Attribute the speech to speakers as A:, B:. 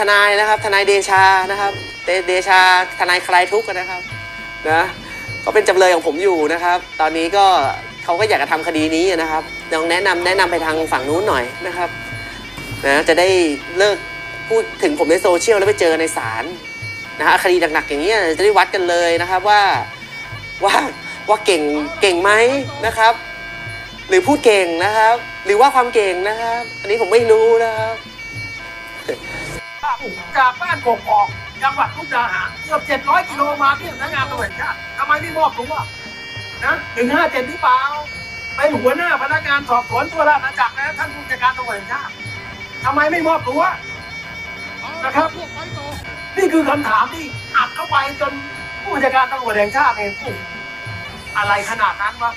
A: ทนายนะครับ ทนายเดชานะครับเดเดชาทนายคลายทุกข์นะครับนะเขาเป็นจำเลยของผมอยู่นะครับ ตอนนี้ก็เขาก็อยากจะทำคดีนี้นะครับลองแนะนำแนะนำไปทางฝั่งนู้นหน่อยนะครับนะจะได้เลิกพูดถึงผมในโซเชียลแล้วไปเจอในศาลนะฮะคดีหนักๆอย่างเงี้ยจะได้วัดกันเลยนะครับว่าว่าว่าเก่งเก่งไหมนะครับ หรือพูดเก่งนะครับ หรือว่าความเก่งนะครับ อันนี้ผมไม่รู้นะครับ
B: จากบ้านกกอกจังหวัดลุกดาหารเกือบเจ็ดร้อยกิโลมาที่สำนักงานตำรวจชาติทำไมไม่มอบตัวนะหนึ่งห้าเจ็ดหรือเปล่าเป็นหัวหน้าพนักงานสอบสวนตัวราชาจักรและท่านผู้จัดการตำรวจชาติทำไมไม่มอบตัวนะครับ นี่คือคำถามที่อัดเข้าไปจนผู้จัดการตำรวจแห่งชาติเองอะไรขนาดนั้นวะ